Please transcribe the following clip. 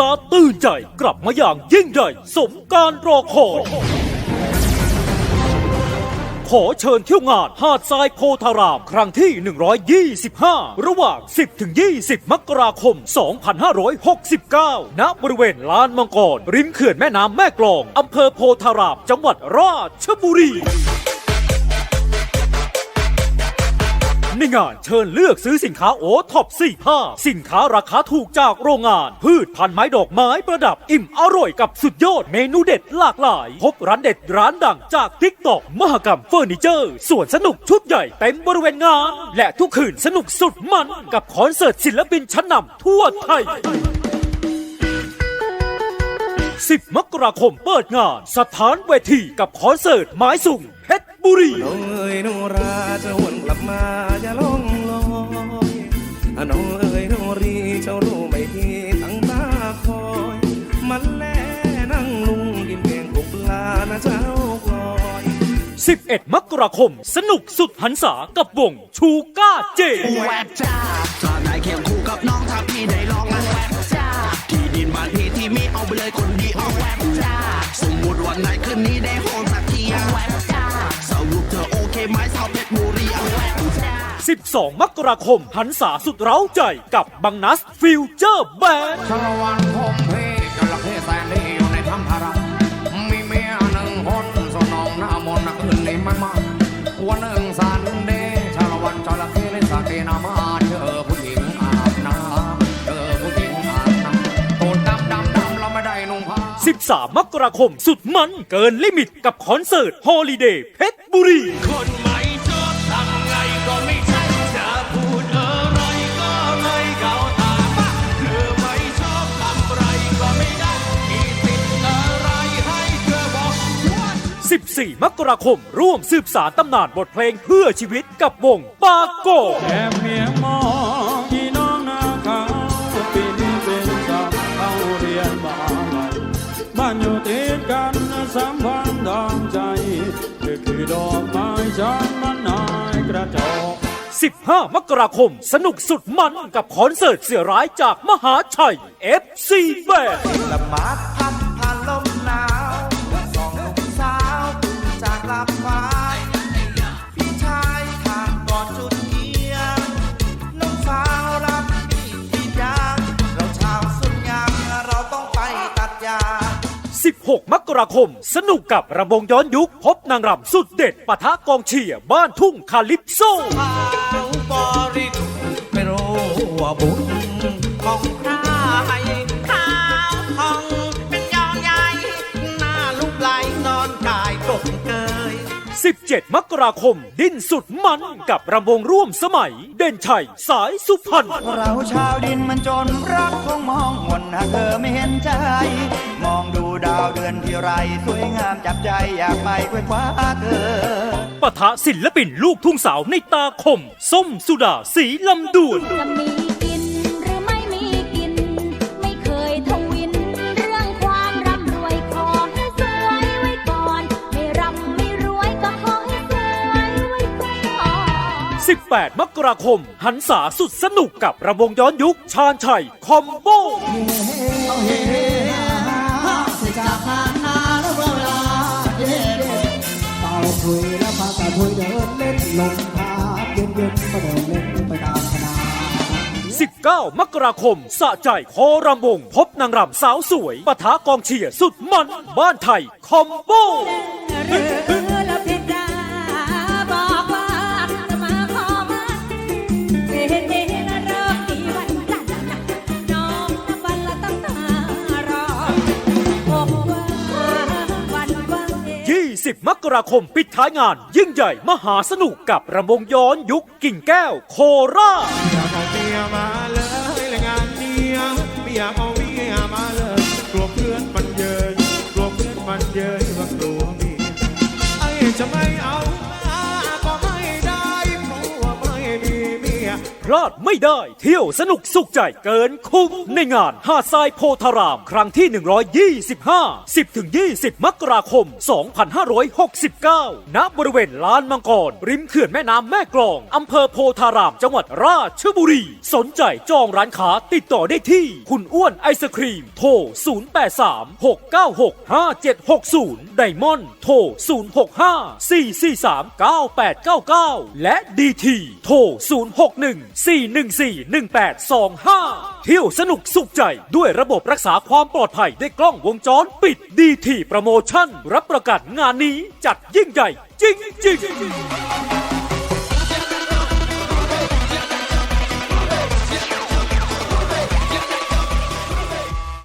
ตาตื่นใจกลับมาอย่างยิ่งใหญ่สมการรอคอยขอเชิญเที่ยวงานหาดทรายโพธาราม ครั้งที่ 125 ระหว่าง 10 ถึง 20 มกราคม 2569 ณ บริเวณลานมังกร ริมเขื่อนแม่น้ำแม่กลอง อำเภอโพธาราม จังหวัดราชบุรี ในงานเชิญเลือกซื้อสินค้าโอท็อป4ผ้าสินค้าราคาถูกจากโรงงาน พืชพันไม้ดอกไม้ประดับอิ่มอร่อยกับสุดยอดเมนูเด็ดหลากหลาย พบร้านเด็ดร้านดังจากทิกตอกมหกรรมเฟอร์นิเจอร์สวนสนุกชุดใหญ่เต็มบริเวณงาน และทุกคืนสนุกสุดมันกับคอนเสิร์ตศิลปินชั้นนำทั่วไทย10 มกราคมเปิดงาน สถานเวทีกับคอนเสิร์ตไม้สุ่มเพชรบุรี น้องเอ๋ยโนราจะวนกลับมาอย่าล่องลอยอะน้องเอ๋ยโนรีเจ้ารู้ไหมที่ตั้งตาคอย มันแลนั่งลุงกินแกงกบปลานะเจ้ากลอย11 มกราคม สนุกสุดหันษากับวงชูก้าเจแวบจ้าถ้าได้เคียงคู่กับน้องถ้าพี่ได้ลองแล้วแวบจ้าที่ดินบ้านพี่ที่มีเอาไปเลยคนดีเอาแวบจ้าสมมุติวันไหนคืนนี้ได้โฮมสักทีเอาแวบจ้าสรุปเธอโอเคไหมสาวเพชร 12 มกราคมหันษาสุดเร้าใจกับบังนัสฟิวเจอร์แบนชาละวันพมเพจระเข้แสนดีอยู่ในถ้ำพารามีเมียหนึ่งคนสนองหน้ามนต์นักอื่นนี่ไม่มากวันหนึ่งสันเดย์ชาละวันจระเข้เล่นสาเกนามาเจอผู้หญิงอาบน้ำเจอผู้หญิงอาบน้ำโตดดำดำดำเราไม่ได้นุ่งผ้า13 มกราคมสุดมันเกินลิมิตกับคอนเสิร์ตฮอลิเดย์เพชรบุรีคนไม่ช 14 มกราคม ร่วมสืบสารตำนานบทเพลงเพื่อชีวิตกับวงปาโกแอบเมียมองอีน้องนาขาวปีนี้เป็นสาวเข้าเรียนบ้านใหม่บ้านอยู่ติดกันสัมพันธ์ทางใจคือคือดอกไม้ฉันมันนายกระจอก15 มกราคม สนุกสุดมันกับคอนเสิร์ตเสียร้ายจากมหาชัย FC Band ละมาดพัน 16 มกราคม สนุกกับระบงย้อนยุค พบนางรำสุดเด็ดปะทะกองเชียร์บ้านทุ่งคาลิปโซขาวบริสุทธิ์ไม่รู้ว่าบุญของใครขาวทองเป็นยอดใหญ่หน้าลูกไหลนอนกายกบเกย 17 มกราคม ดิ้นสุดมันกับรำวงร่วมสมัย เด่นชัย สายสุพรรณเราชาวดินมันจนรักคงมองมนหากเธอไม่เห็นใจ อนที่ไรสวยงามจับใจอยากไปคว้คว้าเธอปะทะศิลปินลูกทุ่งสาวในตาคม ส้มสุดาสีลำดวนจะมีกินหรือไม่มีกินไม่เคยทวินเรื่องความร่ำรวยขอให้สวยไว้ก่อนไม่ร่ำไม่รวยก็ขอให้สวยไว้ก่อน18 มกราคม หันษาสุดสนุกกับระวงย้อนยุค ชาญชัย คอมโบ แล้วยเดินเล่นลงทางเย็นเย็นก็เดินเล่นไปตามคณะ19 มกราคม สะใจคอรำวง พบนางรำสาวสวยปะทะกองเชียร์สุดมัน บ้านไทย คอมโบ 40 มกราคมปิดท้ายงาน ยิ่งใหญ่มหาสนุกกับระวงย้อนยุคกิ่งแก้วโคราช อยาเอาเมียมาเลยงานเนี้ยไม่อยากเอา พลาดไม่ได้ เที่ยวสนุกสุขใจเกินคุ้มในงานหาดทรายโพธาราม ครั้งที่ 125 10-20 มกราคม 2569 ณ บริเวณลานมังกร ริมเขื่อนแม่น้ำแม่กลอง อำเภอโพธาราม จังหวัดราชบุรี สนใจจองร้านค้าติดต่อได้ที่ คุณอ้วนไอศครีม โทร 083 696 5760 ไดมอนด์โทร 065 443 9899 และดีทีโทร 061 414 1825 เที่ยวสนุกสุขใจด้วยระบบรักษาความปลอดภัยด้วยกล้องวงจรปิดดีทีโปรโมชั่น รับประกันงานนี้จัดยิ่งใหญ่ จริงๆ